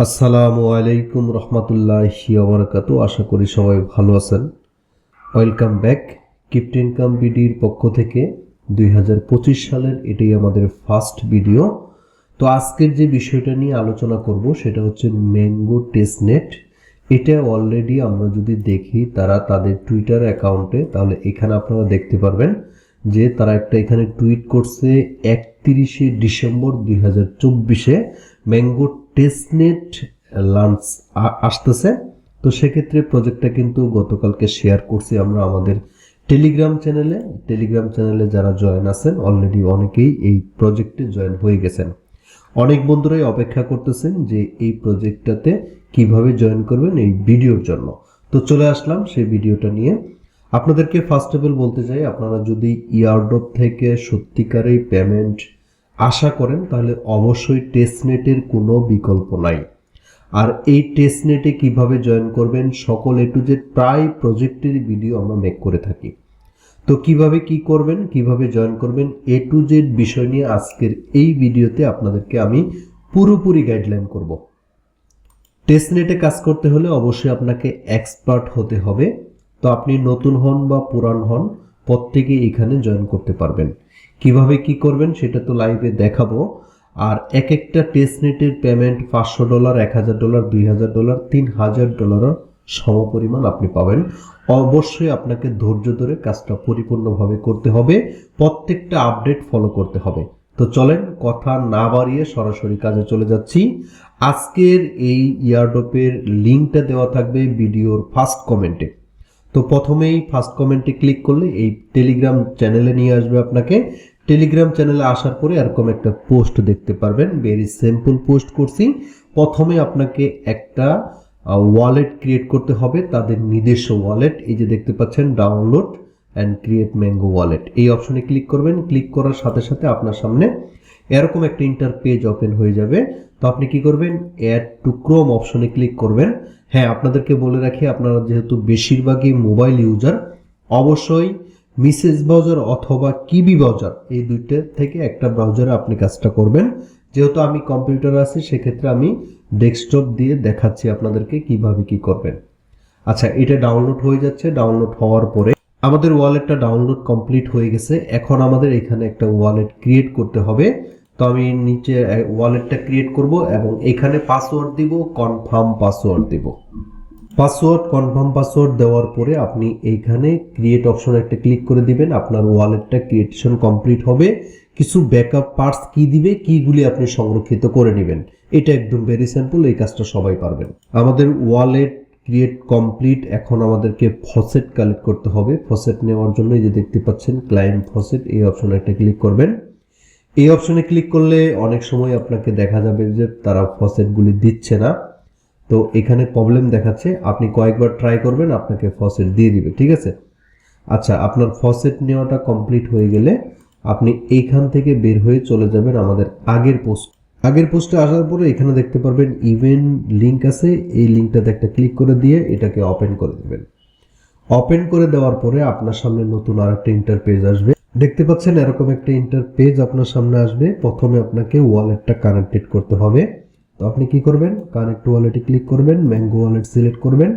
আসসালামু আলাইকুম রহমতুল্লাহি ওবরাকাত আশা করি সবাই ভালো আছেন। ওয়েলকাম ব্যাক কিপ্ট ইনকাম বিডির পক্ষ থেকে দুই হাজার পঁচিশ সালের এটাই আমাদের ফার্স্ট ভিডিও। তো আজকের যে বিষয়টা নিয়ে আলোচনা করব সেটা হচ্ছে ম্যাঙ্গো টেস্টনেট। এটা অলরেডি আমরা যদি দেখি তারা তাদের টুইটার অ্যাকাউন্টে, তাহলে এখানে আপনারা দেখতে পারবেন যে তারা একটা এখানে টুইট করছে একত্রিশে ডিসেম্বর দুই হাজার চব্বিশে। ম্যাঙ্গো টেস্টনেট লাঞ্চ আসতেছে। তো সেক্ষেত্রে প্রজেক্টটা কিন্তু গতকালকে শেয়ার করছি আমরা আমাদের টেলিগ্রাম চ্যানেলে টেলিগ্রাম চ্যানেলে যারা জয়েন আছেন অলরেডি অনেকেই এই প্রজেক্টে জয়েন হয়ে গেছেন। অনেক বন্ধুরাই অপেক্ষা করতেছেন যে এই প্রজেক্টটাতে কীভাবে জয়েন করবেন এই ভিডিওর জন্য। তো চলে আসলাম সেই ভিডিওটা নিয়ে। আপনাদেরকে ফার্স্ট অফ অল বলতে চাই, আপনারা যদি ইয়ারডপ থেকে সত্যিকারেই পেমেন্ট আশা করেন তাহলে অবশ্যই টেস্টনেটের কোনো বিকল্প নাই। আর এই টেস্টনেটে কীভাবে জয়েন করবেন, সকল এ টু জেড প্রায় প্রজেক্টের ভিডিও আমরা মেক করে থাকি। তো কীভাবে কি করবেন, কীভাবে জয়েন করবেন এ টু জেড বিষয় নিয়ে আজকের এই ভিডিওতে আপনাদেরকে আমি পুরোপুরি গাইডলাইন করব। টেস্টনেটে কাজ করতে হলে অবশ্যই আপনাকে এক্সপার্ট হতে হবে। তো আপনি নতুন হন বা পুরান হন, প্রত্যেকেই এখানে জয়েন করতে পারবেন। কীভাবে কি করবেন সেটা তো লাইভে দেখাবো। আর এক একটা টেস্টনেটের পেমেন্ট পাঁচশো ডলার এক হাজার ডলার দুই হাজার ডলার তিন হাজার ডলারও সমপরিমাণ আপনি পাবেন। অবশ্যই আপনাকে ধৈর্য ধরে কাজটা পরিপূর্ণভাবে করতে হবে। প্রত্যেকটা আপডেট ফলো করতে হবে। তো চলেন কথা না বাড়িয়ে সরাসরি কাজে চলে যাচ্ছি। আজকের এই ইয়ারডপের লিঙ্কটা দেওয়া থাকবে ভিডিওর ফার্স্ট কমেন্টে তো প্রথমেই ফার্স্ট কমেন্টে ক্লিক করলে এই টেলিগ্রাম চ্যানেলে নিয়ে আসবে আপনাকে। টেলিগ্রাম চ্যানেলে আসার পরে এরকম একটা পোস্ট দেখতে পারবেন। ভেরি সিম্পল পোস্ট করছি। প্রথমে আপনাকে একটা ওয়ালেট ক্রিয়েট করতে হবে, তাদের নিজস্ব ওয়ালেট এই যে দেখতে পাচ্ছেন download and create mango wallet এই অপশনে ক্লিক করবেন। ক্লিক করার সাথে সাথে আপনার সামনে এরকম একটা ইন্টার পেজ ওপেন হয়ে যাবে। তো আপনি কি করবেন? অ্যাড টু ক্রোম অপশনে ক্লিক করবেন। হ্যাঁ আপনাদেরকে বলে রাখি, আপনারা যেহেতু বেশিরভাগই মোবাইল ইউজার অবশ্যই মিসেস ব্রাউজার অথবা কিবি ব্রাউজার এই দুইটা থেকে একটা ব্রাউজারে আপনি কাজটা করবেন। যেহেতু আমি কম্পিউটার আছি, সেক্ষেত্রে আমি ডেস্কটপ দিয়ে দেখাচ্ছি আপনাদেরকে কীভাবে কি করবেন। আচ্ছা এটা ডাউনলোড হয়ে যাচ্ছে। ডাউনলোড হওয়ার পরে আমাদের ওয়ালেটটা ডাউনলোড কমপ্লিট হয়ে গেছে। এখন আমাদের এখানে একটা ওয়ালেট ক্রিয়েট করতে হবে। তো আমি নিচে ওয়ালেটটা ক্রিয়েট করব এবং এখানে পাসওয়ার্ড দিব কনফার্ম পাসওয়ার্ড দিব। পাসওয়ার্ড কনফার্ম পাসওয়ার্ড দেওয়ার পরে আপনি এইখানে ক্রিয়েট অপশন একটা ক্লিক করে দিবেন। আপনার ওয়ালেটটা ক্রিয়েশন কমপ্লিট হবে। কিছু ব্যাকআপ পার্টস কি দিবে, কিগুলি আপনি সংরক্ষিত করে নেবেন। এটা একদম ভেরি সিম্পল এই কাজটা সবাই পারবেন। আমাদের ওয়ালেট ক্রিয়েট কমপ্লিট এখন আমাদেরকে ফসেট কালেক্ট করতে হবে। ফসেট নেওয়ার জন্য যে দেখতে পাচ্ছেন ক্লাইম ফসেট এই অপশনে একটা ক্লিক করবেন। এই অপশনে ক্লিক করলে অনেক সময় আপনাকে দেখা যাবে যে তারা ফসেটগুলি দিচ্ছে না। তো এখানে প্রবলেম দেখাচ্ছে। আপনি কয়েকবার ট্রাই করবেন, আপনাকে ফসেট দিয়ে দিবে, ঠিক আছে? আচ্ছা আপনার ফসেট নেওয়াটা কমপ্লিট হয়ে গেলে আপনি এইখান থেকে বের হয়ে চলে যাবেন আমাদের আগের পোস্ট আগের পোস্টে আসার পরে এখানে দেখতে পারবেন ইভেন্ট লিঙ্ক আছে। এই লিঙ্কটাতে একটা ক্লিক করে দিয়ে এটাকে ওপেন করে দেবেন। ওপেন করে দেওয়ার পরে আপনার সামনে নতুন আরেকটা ইন্টার পেজ আসবে। দেখতে পাচ্ছেন এরকম একটা ইন্টার পেজ আপনার সামনে আসবে। প্রথমে আপনাকে ওয়ালেটটা কানেক্টেড করতে হবে। তো আপনি কি করবেন? কানেক্ট ওয়ালেটে ক্লিক করবেন ম্যাঙ্গো ওয়ালেট সিলেক্ট করবেন।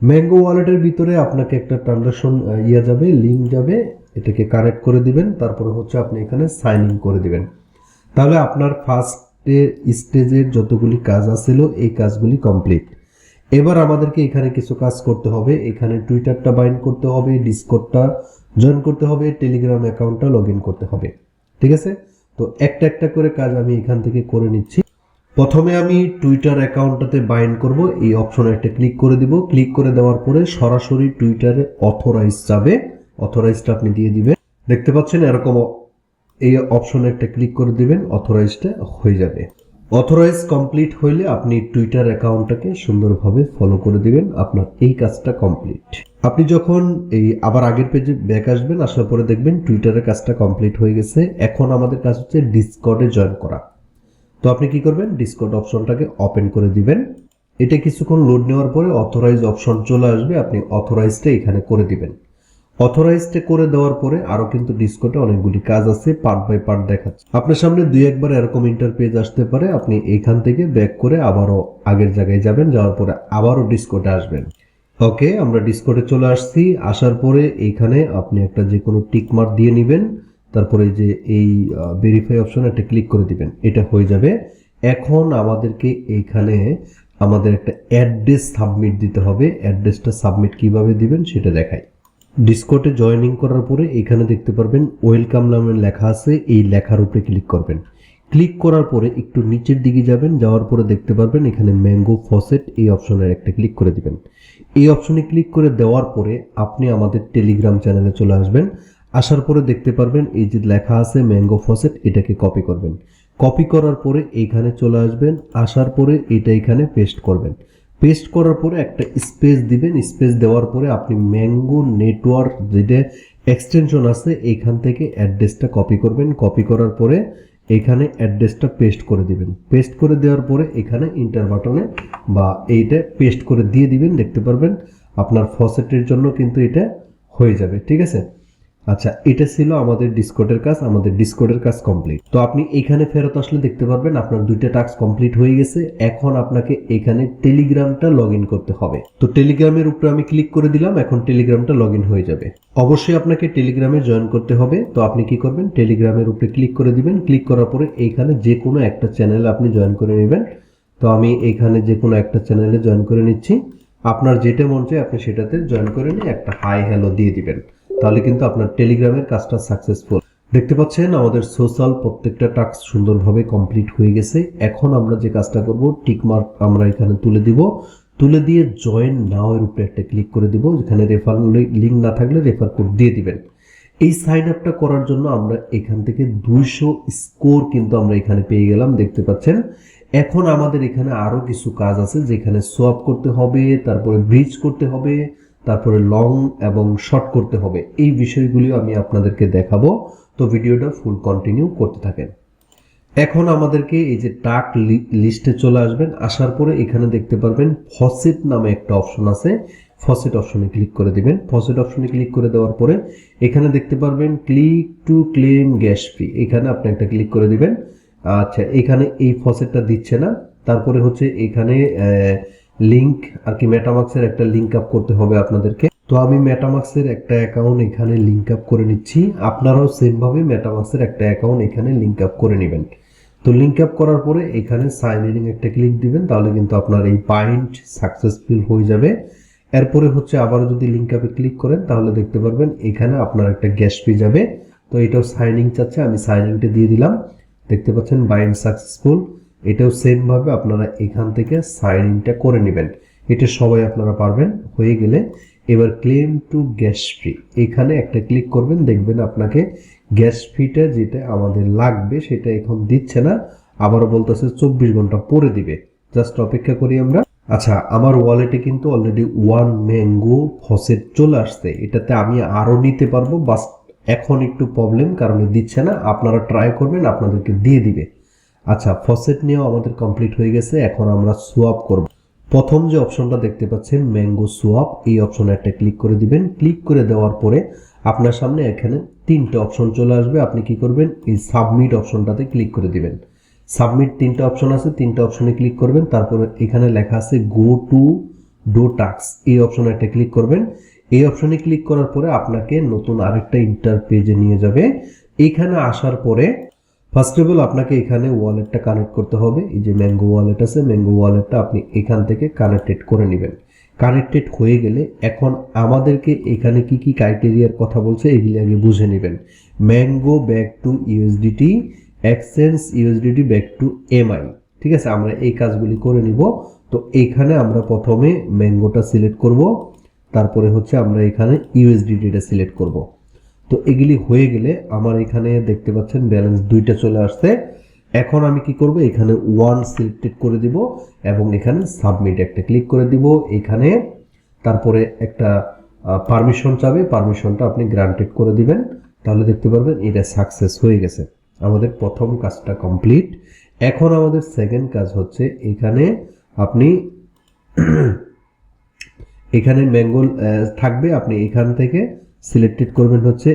ম্যাঙ্গো ওয়ালেটের ভিতরে আপনাকে একটা ট্রানজাকশন ইয়ে যাবে লিঙ্ক যাবে, এটাকে কানেক্ট করে দিবেন, তারপরে হচ্ছে আপনি এখানে সাইন ইন করে দিবেন। তাহলে আপনার ফার্স্টে স্টেজের যতগুলি কাজ আছিল, এই কাজগুলি কমপ্লিট এবার আমাদেরকে এখানে কিছু কাজ করতে হবে। এখানে টুইটারটা বাইন্ড করতে হবে ডিসকোডটা জয়েন করতে হবে টেলিগ্রাম অ্যাকাউন্টটা লগ করতে হবে। ঠিক আছে? তো একটা একটা করে কাজ আমি এখান থেকে করে নিচ্ছি। প্রথমে আমি টুইটার অ্যাকাউন্টটাতে বাইন্ড করব, এই অপশনে একটা ক্লিক করে দিব। ক্লিক করে দেওয়ার পরে সরাসরি টুইটারে অথরাইজ যাবে। অথরাইজটা আপনি দিয়ে দিবেন। দেখতে পাচ্ছেন এরকম এই অপশনে একটা ক্লিক করে দিবেন অথরাইজটা হয়ে যাবে। অথরাইজ কমপ্লিট হইলে আপনি টুইটার অ্যাকাউন্টটাকে সুন্দরভাবে ফলো করে দিবেন, আপনার এই কাজটা কমপ্লিট আপনি যখন এই আবার আগের পেজে ব্যাক আসবেন, আসার পরে দেখবেন টুইটারের কাজটা কমপ্লিট হয়ে গেছে। এখন আমাদের কাজ হচ্ছে ডিসকর্ডে জয়েন করা। তো আপনি কি করবেন? ডিসকর্ড অপশনটাকে ওপেন করে দিবেন। এটা কিছুক্ষণ লোড নেওয়ার পরে অথরাইজ অপশন চলে আসবে, আপনি অথরাইজটা এখানে করে দিবেন। অথরাইজড করে দেওয়ার পরে আরও কিন্তু ডিসকোটে অনেকগুলি কাজ আছে পার্ট বাই পার্ট দেখাচ্ছে। আপনার সামনে দুই একবার এরকম ইন্টারপেজ আসতে পারে, আপনি এইখান থেকে ব্যাক করে আবারও আগের জায়গায় যাবেন, যাওয়ার পরে আবারও ডিসকোটে আসবেন। ওকে আমরা ডিসকোডে চলে আসছি, আসার পরে এইখানে আপনি একটা যে কোনো টিক মার্ক দিয়ে নেবেন। তারপরে যে এই ভেরিফাই অপশনে একটা ক্লিক করে দিবেন। এটা হয়ে যাবে। এখন আমাদেরকে এইখানে আমাদের একটা অ্যাড্রেস সাবমিট দিতে হবে। অ্যাড্রেসটা সাবমিট কীভাবে দিবেন সেটা দেখাই। ডিসকোটে জয়েনিং করার পরে এখানে দেখতে পারবেন ওয়েলকাম নামের লেখা আছে। এই লেখার উপরে ক্লিক করবেন। ক্লিক করার পরে একটু নিচের দিকে যাবেন। যাওয়ার পরে দেখতে পারবেন এখানে ম্যাঙ্গো ফসেট এই অপশনের একটা ক্লিক করে দিবেন। এই অপশনে ক্লিক করে দেওয়ার পরে আপনি আমাদের টেলিগ্রাম চ্যানেলে চলে আসবেন। আসার পরে দেখতে পারবেন এই যে লেখা আছে ম্যাঙ্গো ফসেট, এটাকে কপি করবেন। কপি করার পরে এইখানে চলে আসবেন, আসার পরে এটা এখানে পেস্ট করবেন। পেস্ট করার পরে একটা স্পেস দিবেন স্পেস দেওয়ার পরে আপনি ম্যাঙ্গো নেটওয়ার্ক যেটা এক্সটেনশন আছে, এইখান থেকে অ্যাড্রেসটা কপি করবেন। কপি করার পরে এখানে অ্যাড্রেসটা পেস্ট করে দিবেন। পেস্ট করে দেওয়ার পরে এখানে ইন্টার বাটনে বা এইটা পেস্ট করে দিয়ে দিবেন। দেখতে পারবেন আপনার ফসেটের জন্য কিন্তু এটা হয়ে যাবে, ঠিক আছে? আচ্ছা এটা ছিল আমাদের ডিসকোডের কাজ, আমাদের ডিসকোডের কাজ কমপ্লিট। তো আপনি এখানে ফেরত আসলে দেখতে পারবেন, আপনার দুইটা টাস্ক কমপ্লিট হয়ে গেছে। এখন আপনাকে এখানে টেলিগ্রামটা লগ করতে হবে। তো টেলিগ্রামের উপরে আমি ক্লিক করে দিলাম, এখন টেলিগ্রামটা লগ হয়ে যাবে। অবশ্যই আপনাকে টেলিগ্রামে জয়েন করতে হবে। তো আপনি কি করবেন, টেলিগ্রামের উপরে ক্লিক করে দিবেন। ক্লিক করার পরে এইখানে যে কোনো একটা চ্যানেলে আপনি জয়েন করে নেবেন। তো আমি এখানে যে কোনো একটা চ্যানেলে জয়েন করে নিচ্ছি। আপনার যেটা মন চায় আপনি সেটাতে জয়েন করে নিয়ে একটা হাই হ্যালো দিয়ে দিবেন। তাহলে কিন্তু আপনার টেলিগ্রামের কাজটা সাকসেসফুল দেখতে পাচ্ছেন, আমাদের সোশ্যাল প্রত্যেকটা টাস্ক সুন্দরভাবে কমপ্লিট হয়ে গেছে। এখন আমরা যে কাজটা করব টিকমার্ক আমরা এখানে তুলে দিব। তুলে দিয়ে জয়েন নাও এর উপরে একটা ক্লিক করে দিব, যেখানে রেফার লিঙ্ক না থাকলে রেফার কোড দিয়ে দিবেন। এই সাইন আপটা করার জন্য আমরা এখান থেকে দুইশো স্কোর কিন্তু আমরা এখানে পেয়ে গেলাম, দেখতে পাচ্ছেন। এখন আমাদের এখানে আরও কিছু কাজ আছে, যেখানে সোয়াপ করতে হবে, তারপরে ব্রিজ করতে হবে। তারপরে লং এবং শর্ট করতে হবে। এই বিষয়গুলিও আমি আপনাদেরকে দেখাবো। তো ভিডিওটা ফুল কন্টিনিউ করতে থাকেন। এখন আমাদেরকে এই যে টাক লিস্টে চলে আসবেন। আসার পরে এখানে দেখতে পারবেন ফসেট নামে একটা অপশন আছে। ফসেট অপশনে ক্লিক করে দিবেন। ফসেট অপশনে ক্লিক করে দেওয়ার পরে এখানে দেখতে পারবেন click to claim gas free এখানে আপনি একটা ক্লিক করে দিবেন। আচ্ছা এখানে এই ফসেটটা দিচ্ছে না। তারপরে হচ্ছে এখানে লিংক আর কি মেটামাক্সের একটা লিংক আপ করতে হবে আপনাদেরকে। তো আমি মেটামাক্সের একটা অ্যাকাউন্ট এখানে লিংক আপ করে নিচ্ছি। আপনারাও সেমভাবে মেটামাক্সের একটা অ্যাকাউন্ট এখানে লিংক আপ করে নেবেন। তো লিংক আপ করার পরে এখানে সাইন ইন একটা ক্লিক দিবেন, তাহলে কিন্তু আপনার এই পয়েন্ট সাকসেসফুল হয়ে যাবে। এরপরে হচ্ছে আবারও যদি লিংক আপে ক্লিক করেন, তাহলে দেখতে পারবেন এখানে আপনার একটা গ্যাস ফি যাবে। তো এটাও সাইনিং চাচ্ছে, আমি সাইনিংটা দিয়ে দিলাম। দেখতে পাচ্ছেন বাইন্ড সাকসেসফুল এটাও সেমভাবে আপনারা এখান থেকে সাইন ইনটা করে নেবেন। এটা সবাই আপনারা পারবেন। হয়ে গেলে এবার ক্লেম টু গ্যাস ফ্রি এখানে একটা ক্লিক করবেন, দেখবেন আপনাকে গ্যাস ফিটা যেটা আমাদের লাগবে সেটা এখন দিচ্ছে না। আবারও বলতেছে চব্বিশ ঘণ্টা পরে দিবে। জাস্ট অপেক্ষা করি আমরা। আচ্ছা আমার ওয়ালেটে কিন্তু অলরেডি ওয়ান ম্যাঙ্গো ফসেট চলে আসছে। এটাতে আমি আরও নিতে পারব। বাস এখন একটু প্রবলেম কারণে দিচ্ছে না। আপনারা ট্রাই করবেন, আপনাদেরকে দিয়ে দিবে। আচ্ছা ফসেট নিয়েও আমাদের কমপ্লিট হয়ে গেছে, এখন আমরা সোয়াপ করব। প্রথম যে অপশনটা দেখতে পাচ্ছেন ম্যাঙ্গো সোয়াপ এই অপশনে একটা ক্লিক করে দিবেন। ক্লিক করে দেওয়ার পরে আপনার সামনে এখানে তিনটে অপশন চলে আসবে। আপনি কি করবেন? এই সাবমিট অপশনটাতে ক্লিক করে দিবেন। সাবমিট তিনটা অপশন আছে, তিনটা অপশনে ক্লিক করবেন। তারপরে এখানে লেখা আছে গো টু ডো টাক্স এই অপশনে একটা ক্লিক করবেন। এই অপশনে ক্লিক করার পরে আপনাকে নতুন আরেকটা ইন্টার পেজে নিয়ে যাবে। এখানে আসার পরে ফার্স্ট অফ অল আপনাকে এখানে ওয়ালেটটা কানেক্ট করতে হবে। এই যে ম্যাঙ্গো ওয়ালেট আছে ম্যাঙ্গো ওয়ালেটটা আপনি এখান থেকে কানেক্টেড করে নেবেন। কানেক্টেড হয়ে গেলে এখন আমাদেরকে এখানে কি কি ক্রাইটেরিয়ার কথা বলছে এগুলি আগে বুঝে নেবেন। Mango back to USDT exchange USDT back to MI ঠিক আছে? আমরা এই কাজগুলি করে নিব। তো এইখানে আমরা প্রথমে ম্যাঙ্গোটা সিলেক্ট করব। তারপরে হচ্ছে আমরা এখানে ইউএসডিটিটা সিলেক্ট করব। তো এগুলি হয়ে গেলে আমার এখানে দেখতে পাচ্ছেন ব্যালেন্স দুইটা চলে আসছে। এখন আমি কি করব? এখানে ওয়ান সিলেক্টেড করে দিব এবং এখানে সাবমিট একটা ক্লিক করে দিব। এখানে তারপরে একটা পারমিশন চাবে। পারমিশনটা আপনি গ্রান্টেড করে দিবেন। তাহলে দেখতে পারবেন এটা সাকসেস হয়ে গেছে। আমাদের প্রথম কাজটা কমপ্লিট এখন আমাদের সেকেন্ড কাজ হচ্ছে এখানে আপনি এখানে ম্যাঙ্গোল থাকবে। আপনি এখান থেকে সিলেক্টেড করবেন হচ্ছে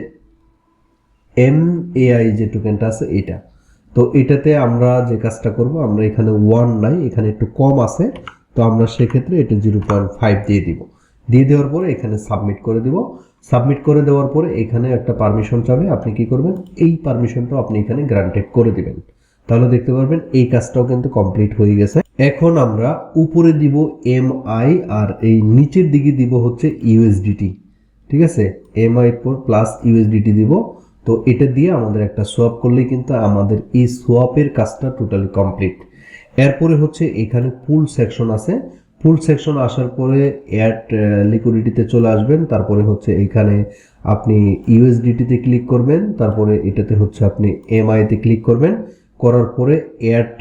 এম এআই যে টোকেনটা আছে এটা তো এটাতে আমরা যে কাজটা করব, আমরা এখানে ওয়ান নাই, এখানে একটু কম আছে, তো আমরা সেক্ষেত্রে এটা জিরো পয়েন্ট ফাইভ দিয়ে দিব। দিয়ে দেওয়ার পরে এখানে সাবমিট করে দিব। সাবমিট করে দেওয়ার পরে এখানে একটা পারমিশন চাবে, আপনি কি করবেন? এই পারমিশনটাও আপনি এখানে গ্রান্টেড করে দিবেন। তাহলে দেখতে পারবেন এই কাজটাও কিন্তু কমপ্লিট হয়ে গেছে। এখন আমরা উপরে দিব এম আই আর এই নিচের দিকে দিব হচ্ছে ইউএসডিটি ঠিক আছে? M I four plus USDT দিব। তো এটা দিয়ে আমাদের একটা সোয়াপ করলেই কিন্তু আমাদের এই সোয়াপের কাজটা টোটালি কমপ্লিট এরপরে হচ্ছে এখানে পুল সেকশন আছে। পুল সেকশন আসার পরে অ্যাড লিকুইডিটিতে চলে আসবেন। তারপরে হচ্ছে এখানে আপনি ইউএসডিটিতে ক্লিক করবেন। তারপরে এটাতে হচ্ছে আপনি এমআইতে ক্লিক করবেন। করার পরে অ্যাড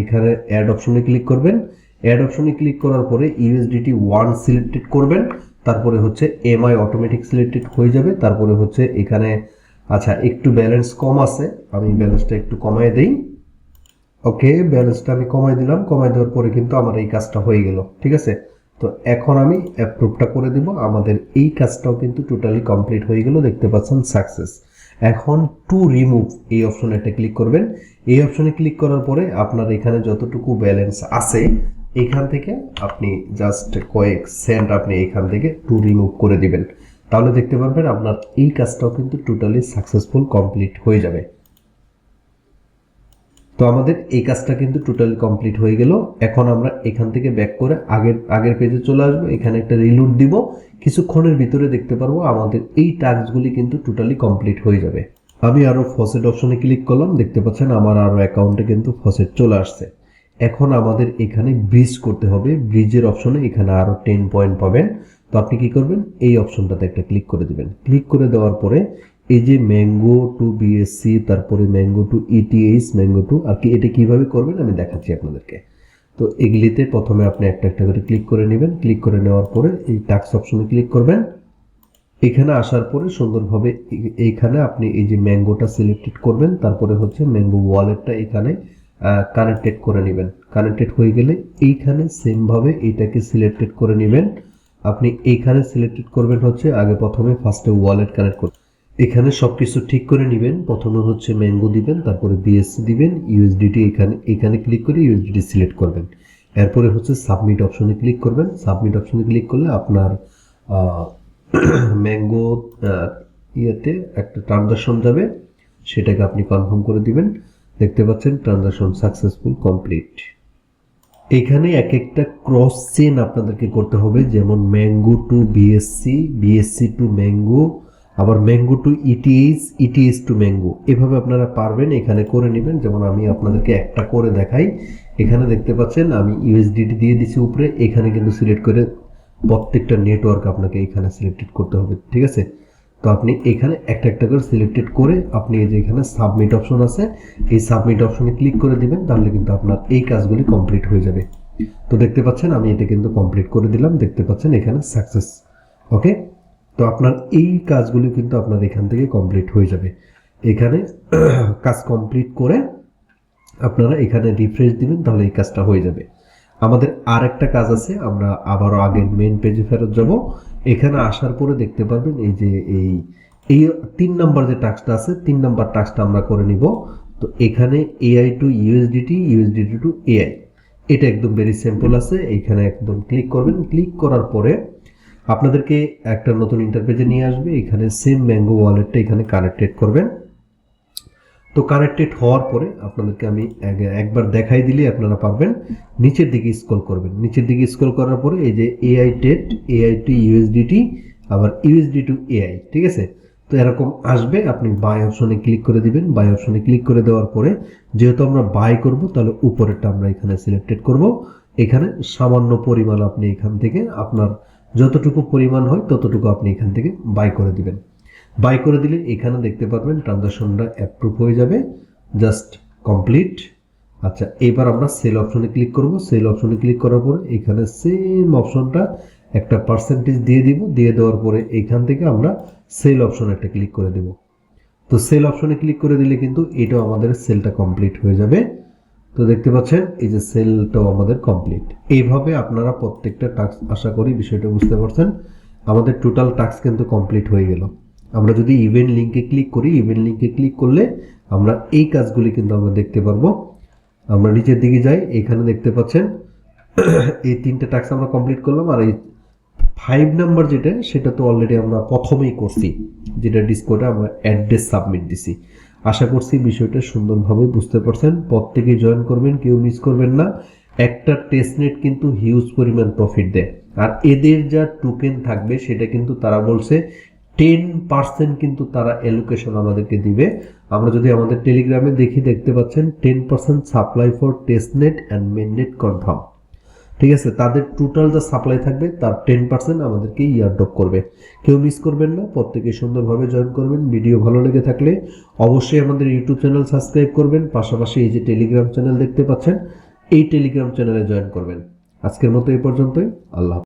এখানে অ্যাড অপশনে ক্লিক করবেন। অ্যাড অপশনে ক্লিক করার পরে ইউএসডিটি ওয়ান সিলেক্টেড করবেন। তারপরে হচ্ছে এমআই অটোমেটিক সিলেক্টেড হয়ে যাবে। তারপরে হচ্ছে এখানে আচ্ছা একটু ব্যালেন্স কম আছে। আমি ব্যালেন্সটা একটু কমায় দেই। ওকে ব্যালেন্সটা আমি কমাই দিলাম। কমাই দেওয়ার পরে কিন্তু আমার এই কাজটা হয়ে গেল, ঠিক আছে? তো এখন আমি অ্যাপ্রুভটা করে দিব। আমাদের এই কাজটাও কিন্তু টোটালি কমপ্লিট হয়ে গেল। দেখতে পাচ্ছেন সাকসেস এখন টু রিমুভ এই অপশনে ক্লিক করবেন। এই অপশনে ক্লিক করার পরে আপনার এখানে যতটুকু ব্যালেন্স আছে এখান থেকে আপনি জাস্ট কয়েক সেন্ট আপনি এখান থেকে টু রিমুভ করে দিবেন। তাহলে দেখতে পারবেন আপনার এই কাজটাও কিন্তু টোটালি সাকসেসফুল কমপ্লিট হয়ে যাবে। তো আমাদের এই কাজটা কিন্তু টোটালি কমপ্লিট হয়ে গেল। এখন আমরা এখান থেকে ব্যাক করে আগের আগের পেজে চলে আসব। এখানে একটা রিলুট দিব। কিছুক্ষণের ভিতরে দেখতে পারব আমাদের এই টাস্কগুলি কিন্তু টোটালি কমপ্লিট হয়ে যাবে। আমি আরও ফসেট অপশনে ক্লিক করলাম। দেখতে পাচ্ছেন আমার আরও অ্যাকাউন্টে কিন্তু ফসেট চলে আসছে। এখন আমাদের এখানে ব্রিজ করতে হবে। ব্রিজের অপশনে এখানে আরও টেন পয়েন্ট পাবেন। তো আপনি কি করবেন? এই অপশনটাতে একটা ক্লিক করে দিবেন। ক্লিক করে দেওয়ার পরে এই যে ম্যাঙ্গো টু বিএসসি তারপরে mango to ETH mango to আর কি এটা কীভাবে করবেন আমি দেখাচ্ছি আপনাদেরকে। তো এগুলিতে প্রথমে আপনি একটা একটা করে ক্লিক করে নেবেন। ক্লিক করে নেওয়ার পরে এই টাক্স অপশনে ক্লিক করবেন। এখানে আসার পরে সুন্দরভাবে এইখানে আপনি এই যে ম্যাঙ্গোটা সিলেক্টেড করবেন। তারপরে হচ্ছে ম্যাঙ্গো ওয়ালেটটা এখানে কানেক্টেড করে নেবেন। কানেক্টেড হয়ে গেলে এইখানে সেমভাবে এইটাকে সিলেক্টেড করে নেবেন। আপনি এইখানে সিলেক্টেড করবেন হচ্ছে আগে প্রথমে ফার্স্টে ওয়ালেট কানেক্ট করবেন এখানে সব কিছু ঠিক করে নেবেন। প্রথমে হচ্ছে ম্যাঙ্গো দিবেন, তারপরে বিএসসি দিবেন ইউএসডিটি এখানে এখানে ক্লিক করে ইউএসডিটি সিলেক্ট করবেন। এরপরে হচ্ছে সাবমিট অপশনে ক্লিক করবেন। সাবমিট অপশনে ক্লিক করলে আপনার ম্যাঙ্গো ইয়েতে একটা ট্রানজাকশন যাবে। সেটাকে আপনি কনফার্ম করে দিবেন। দেখতে পাচ্ছেন ট্রানজাকশন সাকসেসফুল কমপ্লিট এখানে এক একটা ক্রস চেন আপনাদেরকে করতে হবে, যেমন mango to BSC BSC to mango আবার mango to ETH ETH to mango এভাবে আপনারা পারবেন, এখানে করে নেবেন। যেমন আমি আপনাদেরকে একটা করে দেখাই। এখানে দেখতে পাচ্ছেন, আমি ইউএসডিটি দিয়ে দিছি উপরে। এখানে কিন্তু সিলেক্ট করে প্রত্যেকটা নেটওয়ার্ক আপনাকে এখানে সিলেক্টেড করতে হবে, ঠিক আছে? তো আপনি এখানে একটা একটা করে সিলেক্টেড করে আপনি এই যে এখানে সাবমিট অপশন আছে, এই সাবমিট অপশনে ক্লিক করে দিবেন, তাহলে কিন্তু আপনার এই কাজগুলি কমপ্লিট হয়ে যাবে। তো দেখতে পাচ্ছেন, আমি এটা কিন্তু কমপ্লিট করে দিলাম, দেখতে পাচ্ছেন এখানে সাকসেস ওকে তো আপনার এই কাজগুলি কিন্তু আপনার এখান থেকে কমপ্লিট হয়ে যাবে। এখানে কাজ কমপ্লিট করে আপনারা এখানে রিফ্রেশ দিবেন, তাহলে এই কাজটা হয়ে যাবে। আমাদের আর একটা কাজ আছে, আমরা আবারও আগের মেন পেজে ফেরত যাব। এখানে আসার পরে দেখতে পারবেন এই যে এই এই তিন নাম্বার যে টাস্কটা আছে, তিন নাম্বার টাস্কটা আমরা করে নিব। তো এখানে AI to USDT USDT to AI এটা একদম ভেরি সিম্পল আছে, এখানে একদম ক্লিক করবেন। ক্লিক করার পরে আপনাদেরকে একটা নতুন ইন্টারপেজে নিয়ে আসবে। এখানে সেম ম্যাঙ্গো ওয়ালেটটা এখানে কানেক্টেড করবেন। তো কানেক্টেড হওয়ার পরে আপনাদেরকে আমি এক- একবার দেখাই দিলে আপনারা পারবেন। নিচের দিকে স্ক্রল করবেন। নিচের দিকে স্ক্রল করার পরে এই যে এআই টেট এআই টু ইউএসডিটি আবার ইউএসডি টু এআই ঠিক আছে? তো এরকম আসবে, আপনি বাই অপশনে ক্লিক করে দিবেন। বাই অপশনে ক্লিক করে দেওয়ার পরে যেহেতু আমরা বাই করব, তাহলে উপরেরটা আমরা এখানে সিলেক্টেড করব। এখানে সামান্য পরিমাণ আপনি এখান থেকে আপনার যতটুকু পরিমাণ হয়, ততটুকু আপনি এখান থেকে বাই করে দিবেন। বাই করে দিলে এখানে দেখতে পারবেন ট্রানজাকশনটা অ্যাপ্রুভ হয়ে যাবে। জাস্ট কমপ্লিট আচ্ছা এবার আমরা সেল অপশনে ক্লিক করব। সেল অপশনে ক্লিক করার পরে এখানে সেম অপশনটা একটা পার্সেন্টেজ দিয়ে দিব। দিয়ে দেওয়ার পরে এখান থেকে আমরা সেল অপশনে একটা ক্লিক করে দেব। তো সেল অপশনে ক্লিক করে দিলে কিন্তু এটাও আমাদের সেলটা কমপ্লিট হয়ে যাবে। তো দেখতে পাচ্ছেন, এই যে সেলটাও আমাদের কমপ্লিট এইভাবে আপনারা প্রত্যেকটা টাস্ক আশা করি বিষয়টা বুঝতে পারছেন। আমাদের টোটাল টাস্ক কিন্তু কমপ্লিট হয়ে গেল। আমরা যদি ইভেন্ট লিঙ্কে ক্লিক করি ইভেন্ট লিঙ্কে ক্লিক করলে আমরা এই কাজগুলি কিন্তু আমরা দেখতে পারব। আমরা নিচের দিকে যাই, এখানে দেখতে পাচ্ছেন এই তিনটে টাস্ক আমরা কমপ্লিট করলাম আর এই ফাইভ নাম্বার যেটা, সেটা তো অলরেডি আমরা প্রথমেই করছি, যেটা ডিসকোডে আমরা অ্যাড্রেস সাবমিট দিছি। আশা করছি বিষয়টা সুন্দরভাবে বুঝতে পারছেন। প্রত্যেকেই জয়েন করবেন, কেউ মিস করবেন না। একটা টেস্টনেট কিন্তু হিউজ পরিমাণ প্রফিট দেয়। আর এদের যা টোকেন থাকবে, সেটা কিন্তু তারা বলছে টেন পার্সেন্ট কিন্তু তারা এলোকেশন আমাদেরকে দিবে। আমরা যদি আমাদের টেলিগ্রামে দেখি, দেখতে পাচ্ছেন ten percent supply for testnet and mainnet confirm ঠিক আছে, তাদের টোটাল যা সাপ্লাই থাকবে, তার টেন পার্সেন্ট আমাদেরকে ইয়ারড্রপ করবে। কেউ মিস করবেন না প্রত্যেকে সুন্দরভাবে জয়েন করবেন ভিডিও ভালো লেগে থাকলে অবশ্যই আমাদের ইউটিউব চ্যানেল সাবস্ক্রাইব করবেন, পাশাপাশি এই যে টেলিগ্রাম চ্যানেল দেখতে পাচ্ছেন, এই টেলিগ্রাম চ্যানেলে জয়েন করবেন। আজকের মতো এই পর্যন্তই, আল্লাহ।